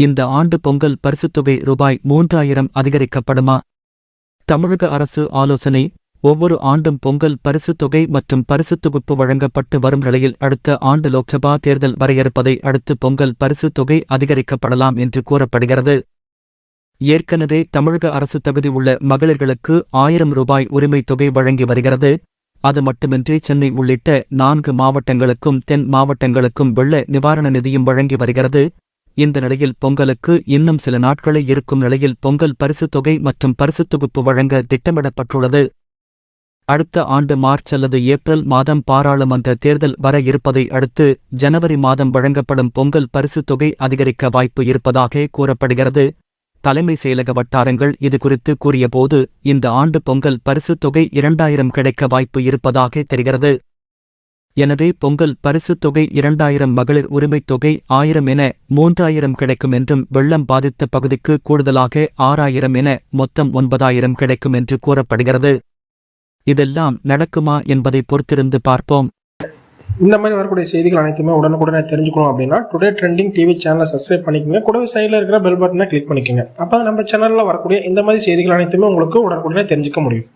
இந்த ஆண்டு பொங்கல் பரிசுத்தொகை ரூபாய் மூன்றாயிரம் அதிகரிக்கப்படுமா? தமிழக அரசு ஆலோசனை ஒவ்வொரு ஆண்டும் பொங்கல் பரிசுத் தொகை மற்றும் பரிசுத் தொகுப்பு வழங்கப்பட்டு வரும் நிலையில் அடுத்த ஆண்டு லோக்சபா தேர்தல் வரையறுப்பதை அடுத்து பொங்கல் பரிசுத் தொகை அதிகரிக்கப்படலாம் என்று கூறப்படுகிறது. ஏற்கனவே தமிழக அரசு தகுதி உள்ள மகளிர்களுக்கு ஆயிரம் ரூபாய் உரிமைத் தொகை வழங்கி வருகிறது. அது மட்டுமின்றி சென்னை உள்ளிட்ட நான்கு மாவட்டங்களுக்கும் தென் மாவட்டங்களுக்கும் வெள்ள நிவாரண நிதியும் வழங்கி வருகிறது. இந்த நிலையில் பொங்கலுக்கு இன்னும் சில நாட்களே இருக்கும் நிலையில் பொங்கல் பரிசுத் தொகை மற்றும் பரிசுத் தொகுப்பு வழங்க திட்டமிடப்பட்டுள்ளது. அடுத்த ஆண்டு மார்ச் அல்லது ஏப்ரல் மாதம் பாராளுமன்ற தேர்தல் வர இருப்பதை அடுத்து ஜனவரி மாதம் வழங்கப்படும் பொங்கல் பரிசுத் தொகை அதிகரிக்க வாய்ப்பு இருப்பதாக கூறப்படுகிறது. தலைமை செயலக வட்டாரங்கள் இதுகுறித்து கூறியபோது இந்த ஆண்டு பொங்கல் பரிசுத் தொகை இரண்டாயிரம் கிடைக்க வாய்ப்பு இருப்பதாக தெரிகிறது. எனவே பொங்கல் பரிசுத் தொகை இரண்டாயிரம் மகளிர் உரிமைத் தொகை ஆயிரம் என மூன்றாயிரம் கிடைக்கும் என்றும் வெள்ளம் பாதித்த பகுதிக்கு கூடுதலாக ஆறாயிரம் என மொத்தம் ஒன்பதாயிரம் கிடைக்கும் என்று கூறப்படுகிறது. இதெல்லாம் நடக்குமா என்பதை பொறுத்திருந்து பார்ப்போம். இந்த மாதிரி வரக்கூடிய செய்திகள் அனைத்துமே உடனுக்குடனே தெரிஞ்சுக்கணும் அப்படின்னா டுடே ட்ரெண்டிங் டிவி சேனலை சப்ஸ்கிரைப் பண்ணிக்கோங்க. கூடவே சைடில் இருக்கிற பெல் பட்டனை கிளிக் பண்ணிக்கோங்க. அப்போ நம்ம சேனலில் வரக்கூடிய இந்த மாதிரி செய்திகள் அனைத்துமே உங்களுக்கு உடனுக்குடனே தெரிஞ்சுக்க முடியும்.